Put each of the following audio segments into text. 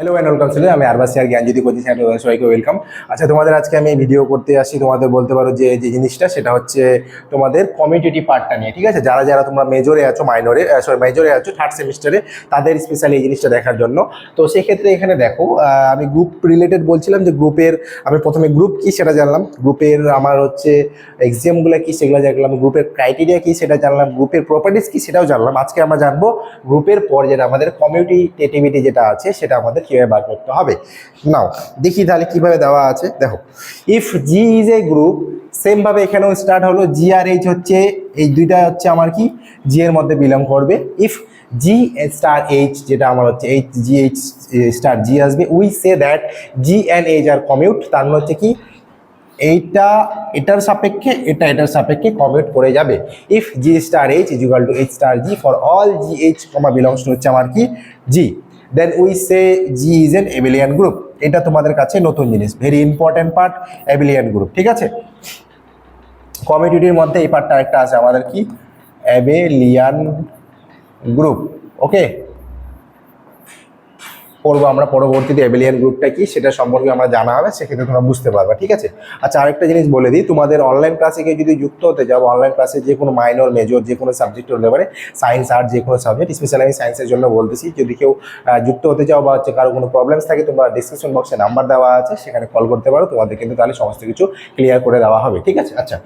Hello and welcome ছিল আমি আরবাসিয়ার জ্ঞানজ্যোতি কোচিং সেন্টার সবাইকে ওয়েলকাম আচ্ছা তোমাদের আজকে আমি ভিডিও করতে আসি। তোমাদের বলতে পারো যে যে জিনিসটা, সেটা হচ্ছে তোমাদের কমিউনিটি পার্টটা নিয়ে, ঠিক আছে? যারা যারা তোমরা মেজরে আছো মাইনরে সরি মেজরে আছো থার্ড সেমিস্টারে তাদের স্পেশালি এই জিনিসটা দেখার জন্য। তো সেক্ষেত্রে এখানে দেখো আমি গ্রুপ রিলেটেড বলছিলাম যে গ্রুপের আমি প্রথমে গ্রুপ কি সেটা জানলাম। গ্রুপের আমার হচ্ছে এক্সামগুলো কি সেগুলো জানলাম গ্রুপের ক্রাইটেরিয়া কি সেটা জানলাম গ্রুপের প্রপার্টিস কি সেটাও জানলাম। আজকে আমরা জানব গ্রুপের পর যেটা আমাদের কমিউনিটেটিভিটি যেটা আছে, সেটা আমাদের কীভাবে বার করতে হবে? নাও, দেখি তাহলে কীভাবে দেওয়া আছে। দেখো if G is a group সেমভাবে এখানেও স্টার্ট হলো জি আর এইচ হচ্ছে, এই দুইটা হচ্ছে আমার কি? জি এর মধ্যে বিলং করবে। ইফ জি স্টার এইচ যেটা আমার হচ্ছে H G H star G আসবে we say that G and H are commute তার মানে হচ্ছে কি? এইটা, এটার সাপেক্ষে, এটা, এটার সাপেক্ষে কমিউট করে যাবে। If G star H is equal to H star G for all G H comma belongs হচ্ছে আমার কি? G then we say G is an abelian group এটা তোমাদের কাছে নতুন জিনিস very important part abelian group ঠিক আছে? কমিউনিটির মধ্যে এই পার্টটা একটা আছে, আমাদের কি? অ্যাবেলিয়ান গ্রুপ ওকে পড়ব আমরা পরবর্তীতে অ্যাবেলিয়ান গ্রুপটা কি সেটা সম্পর্কে আমরা জানা হবে, সেক্ষেত্রে তোমরা বুঝতে পারবে, ঠিক আছে? আচ্ছা আরেকটা জিনিস বলে দিই, তোমাদের অনলাইন ক্লাসে গিয়ে যদি যুক্ত হতে যাও অনলাইন ক্লাসে যে কোনো মাইনর মেজর যে কোনো সাবজেক্ট হতে পারে সায়েন্স আর্ট যে কোনো সাবজেক্ট স্পেশালি আমি সায়েন্সের জন্য বলতেছি, যদি কেউ যুক্ত হতে চাও বা হচ্ছে কারও কোনো প্রবলেমস থাকে, তোমরা ডিসক্রিপশন বক্সে নাম্বার দেওয়া আছে, সেখানে কল করতে পারো, তোমাদের কিন্তু তাহলে সমস্ত কিছু ক্লিয়ার করে দেওয়া হবে, ঠিক আছে? আচ্ছা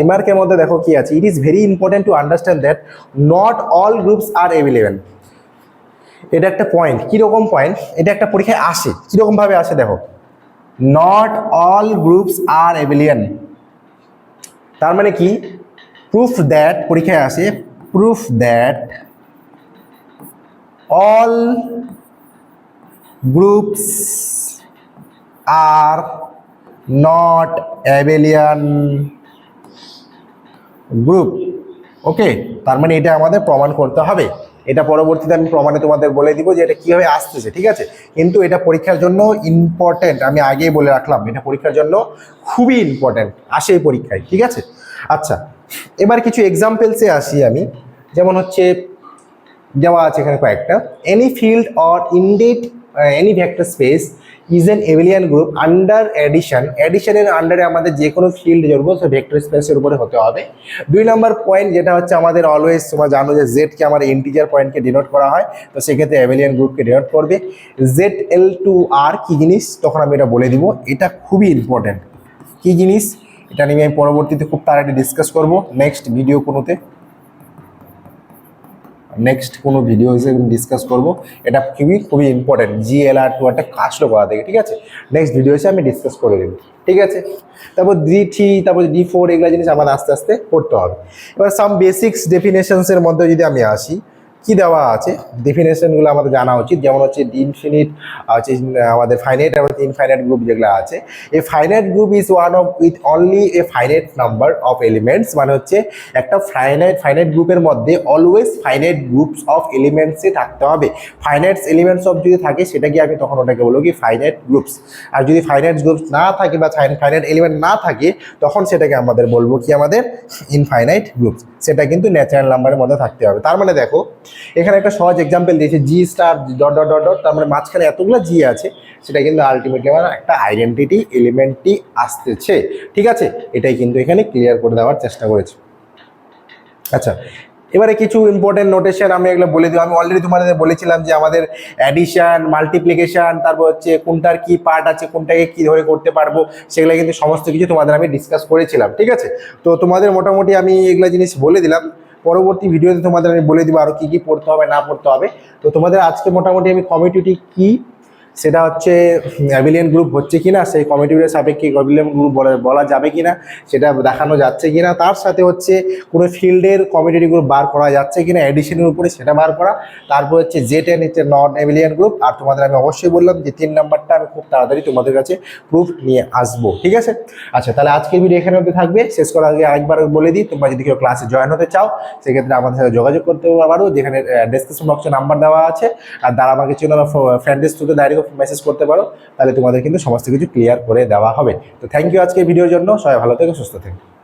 রিমার্কের মধ্যে দেখো কি আছে it is very important to understand that not all groups are available এটা একটা পয়েন্ট কীরকম পয়েন্ট এটা একটা পরীক্ষায় আসে। কীরকমভাবে আসে দেখো? Not all groups are abelian তার মানে কি? প্রুফ দ্যাট পরীক্ষায় আসে proof that all groups are not abelian group okay তার মানে এটা আমাদের প্রমাণ করতে হবে। এটা পরবর্তীতে আমি প্রমাণে তোমাদের বলে দিব যে এটা কীভাবে আসতেছে, ঠিক আছে? কিন্তু এটা পরীক্ষার জন্য ইম্পর্ট্যান্ট আমি আগেই বলে রাখলাম, এটা পরীক্ষার জন্য খুবই ইম্পর্ট্যান্ট আসে এই পরীক্ষায়, ঠিক আছে? আচ্ছা এবার কিছু এক্সাম্পলসে আসি আমি। যেমন হচ্ছে, দেওয়া আছে এখানে কয়েকটা। Any field or indeed any vector space is an abelian group under addition এডিশনের আন্ডারে আমাদের যে কোনো ফিল্ড জড়বো সে ভেক্টর স্পেসের উপরে হতে হবে। দুই নম্বর পয়েন্ট যেটা হচ্ছে আমাদের অলওয়েজ তোমরা জানো যে জেডকে আমার ইন্টিজার পয়েন্টকে ডিনোট করা হয়, তো সেক্ষেত্রে এভিলিয়ান গ্রুপকে ডিনোট করবে। জেড এল টু আর কী জিনিস? তখন আমি এটা বলে দিব। এটা খুবই ইম্পর্ট্যান্ট কী জিনিস? এটা নিয়ে আমি পরবর্তীতে খুব তাড়াতাড়ি ডিসকাস করব। নেক্সট ভিডিও কোনোতে। নেক্সট কোনো ভিডিও হিসেবে ডিসকাস করব। এটা খুবই খুবই ইম্পর্টেন্ট জি এল আর টু একটা কাজটা করা থেকে, ঠিক আছে? নেক্সট ভিডিও হিসেবে আমি ডিসকাস করে দেবো, ঠিক আছে? তারপর ডি থ্রি তারপর ডি ফোর এগুলো জিনিস আমার আস্তে আস্তে করতে হবে। এবার সাম বেসিক্স ডেফিনেশনসের মধ্যে যদি আমি আসি কি দেওয়া আছে? ডেফিনেশনগুলো আমাদের জানা উচিত। যেমন হচ্ছে ইনফিনিট হচ্ছে আমাদের ফাইনাইট এবং ইনফাইনাইট গ্রুপ যেগুলো আছে। এই finite group is one of with only a finite number of elements মানে হচ্ছে একটা ফাইনাইট ফাইনাইট গ্রুপের মধ্যে অলওয়েজ ফাইনাইট গ্রুপস অফ এলিমেন্টসে থাকতে হবে। ফাইনাইটস এলিমেন্টস অফ যদি থাকে সেটাকে আমি তখন ওটাকে বলব কি ফাইনাইট গ্রুপস আর যদি ফাইনাইট গ্রুপস না থাকে বা ফাইনাইট এলিমেন্ট না থাকে, তখন সেটাকে আমাদের বলব কি আমাদের ইনফাইনাইট গ্রুপস সেটা কিন্তু ন্যাচারাল নাম্বারের মধ্যে থাকতে হবে। তার মানে দেখো এখানে একটা সহজ এক্সাম্পল দিয়েছে G star dot dot dot dot তার মানে মাঝখানে এতগুলো জি আছে, সেটা কিন্তু আলটিমেটলি আমার একটা আইডেন্টিটি এলিমেন্টটি আসতেছে। ঠিক আছে? এটাই কিন্তু এখানে ক্লিয়ার করে দেওয়ার চেষ্টা করেছি। আচ্ছা এবারে কিছু ইম্পর্টেন্ট নোটেশন আমি এগুলো বলে দিই। আমি অলরেডি তোমাদের বলেছিলাম যে আমাদের অ্যাডিশান মাল্টিপ্লিকেশন তারপর হচ্ছে কোনটার কি পার্ট আছে, কোনটাকে কি ধরে করতে পারব, সেগুলো কিন্তু সমস্ত কিছু তোমাদের আমি ডিসকাস করেছিলাম। ঠিক আছে? তো তোমাদের মোটামুটি আমি এগুলো জিনিস বলে দিলাম। পরবর্তী ভিডিওতে তোমাদের আমি বলে দিব আরও কী কী পড়তে হবে, না পড়তে হবে। তো তোমাদের আজকে মোটামুটি আমি কমিটিটি কী সেটা হচ্ছে অ্যাভিলিয়ান গ্রুপ হচ্ছে কি না সেই কমিটির সাপেক্ষে অ্যাভিলিয়ান গ্রুপ বলা যাবে কিনা, সেটা দেখানো যাচ্ছে কি না তার সাথে হচ্ছে কোনো ফিল্ডের কমিটি গ্রুপ বার করা যাচ্ছে কি না এডিশনের উপরে সেটা বার করা। তারপর হচ্ছে জে টেন হচ্ছে নন অ্যাভিলিয়ান গ্রুপ আর তোমাদের আমি অবশ্যই বললাম যে তিন নাম্বারটা আমি খুব তাড়াতাড়ি তোমাদের কাছে প্রুফ নিয়ে আসব, ঠিক আছে? আচ্ছা তাহলে আজকের ভিডিও এখানে অবধি থাকবে। শেষ করার আগে আরেকবার বলে দিই, তোমরা যদি কেউ ক্লাসে জয়েন হতে চাও, সেক্ষেত্রে আমাদের সাথে যোগাযোগ করতে পারো, যেখানে ডেসক্রিপশন বক্সে নাম্বার দেওয়া আছে। আর দ্বারা আমাকে চিনো ফ্রেন্ডের থ্রুতে ডাইরেক্ট মেসেজ করতে পারো, তাহলে তোমাদের কিন্তু সমস্ত কিছু ক্লিয়ার করে দেওয়া হবে। তো থ্যাংক ইউ আজকে ভিডিওর জন্য। সবাই ভালো থেকে, সুস্থ থেকো।